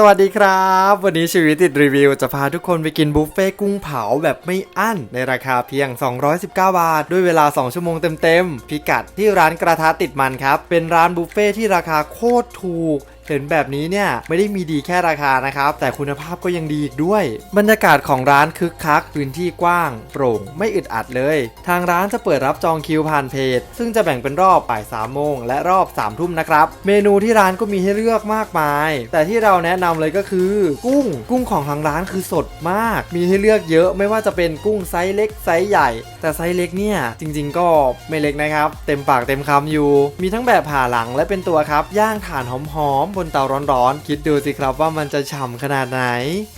สวัสดีครับ วันนี้ชีวิตติดรีวิว จะพาทุกคนไปกินบุฟเฟ่กุ้งเผาแบบไม่อั้น ในราคาเพียง 219 บาท ด้วยเวลา 2 ชั่วโมงเต็มๆ พิกัดที่ร้านกระทะติดมันครับ เป็นร้านบุฟเฟ่ที่ราคาโคตรถูก เห็นแบบนี้เนี่ยไม่ได้มีดีแค่ราคานะครับ แต่คุณภาพก็ยังดีอีกด้วย บรรยากาศของร้านคึกคักพื้นที่กว้าง โปร่ง ไม่อึดอัดเลย ทางร้านจะเปิดรับจองคิวผ่านเพจ ซึ่งจะแบ่งเป็นรอบบ่าย3โมงและรอบ3ทุ่มนะครับ เมนูที่ร้านก็มีให้เลือกมากมาย แต่ที่เราแนะนำเลยก็คือ กุ้ง กุ้งของทางร้านคือสดมาก มีให้เลือกเยอะไม่ว่าจะเป็นกุ้งไซส์เล็กไซส์ใหญ่ แต่ไซส์เล็กเนี่ยจริง ๆ ก็ไม่เล็กนะครับ เต็มปากเต็มคำอยู่ มีทั้งแบบผ่าหลังและเป็นตัวครับย่างถ่านหอมๆบนเตาร้อนๆ คิดดูสิครับว่ามันจะฉ่ำขนาดไหน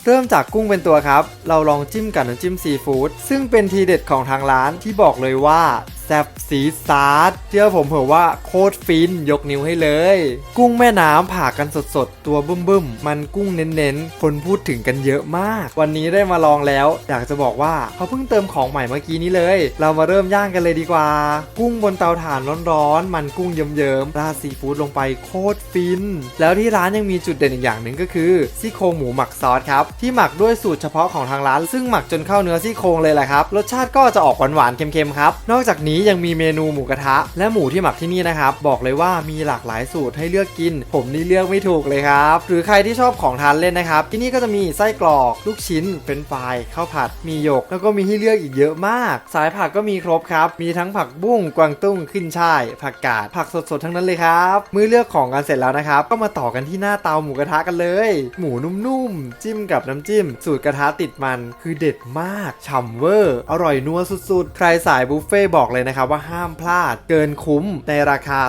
เริ่มจากกุ้งเป็นตัวครับ เราลองจิ้มกับน้ำจิ้มซีฟู้ดซึ่งเป็นทีเด็ดของทางร้านที่บอกเลยว่า ซ่บซีดซาร์เชื่อผมเผอะว่าโคตรฟินยกนิ้วให้เลย กุ้งแม่น้ำผ่ากันสดๆ ตัวบึ้มๆ มันกุ้งเน้นๆ คนพูดถึงกันเยอะมาก วันนี้ได้มาลองแล้ว อยากจะบอกว่าเขาเพิ่งเติมของใหม่เมื่อกี้นี้เลย เรามาเริ่มย่างกันเลยดีกว่า กุ้งบนเตาถ่านร้อนๆ มันกุ้งเยิ้มๆ ราดซีฟู้ดลงไปโคตรฟิน แล้วที่ร้านยังมีจุดเด่นอีกอย่างหนึ่งก็คือซี่โครงหมูหมักซอสครับที่หมักด้วยสูตรเฉพาะของทางร้าน ซึ่งหมักจนเข้าเนื้อซี่โครงเลยแหละครับรสชาติก็จะออกหวานๆเค็มๆครับนอกจากนี้ยังมีเมนูหมูกระทะ และหมูที่หมักที่นี่นะครับ บอกเลยว่ามีหลากหลายสูตรให้เลือกกิน ผมนี่เลือกไม่ถูกเลยครับ หรือใครที่ชอบของทานเล่นนะครับ ที่นี่ก็จะมีไส้กรอกลูกชิ้นเป็นฟรายข้าวผัดมีหยก แล้วก็มีให้เลือกอีกเยอะมาก สายผักก็มีครบครับ มีทั้งผักบุ้งกวางตุ้งขึ้นช่าย ผักกาดผักสดๆทั้งนั้นเลยครับมือเลือกของกันเสร็จแล้วนะครับ ก็มาต่อกันที่หน้าเตาหมูกระทะกันเลย หมูนุ่มๆจิ้มกับน้ำจิ้ม สูตรกระทะติดมันคือเด็ดมากฉ่ำเวอร์อร่อยนัวสุดๆ ใครสายบุฟเฟ่บอกเลยนะครับว่าห้ามพลาดเกินคุ้มในราคา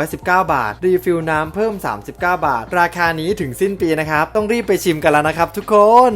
219 บาท รีฟิลน้ำเพิ่ม 39 บาท ราคานี้ถึงสิ้นปีนะครับ ต้องรีบไปชิมกันแล้วนะครับทุกคน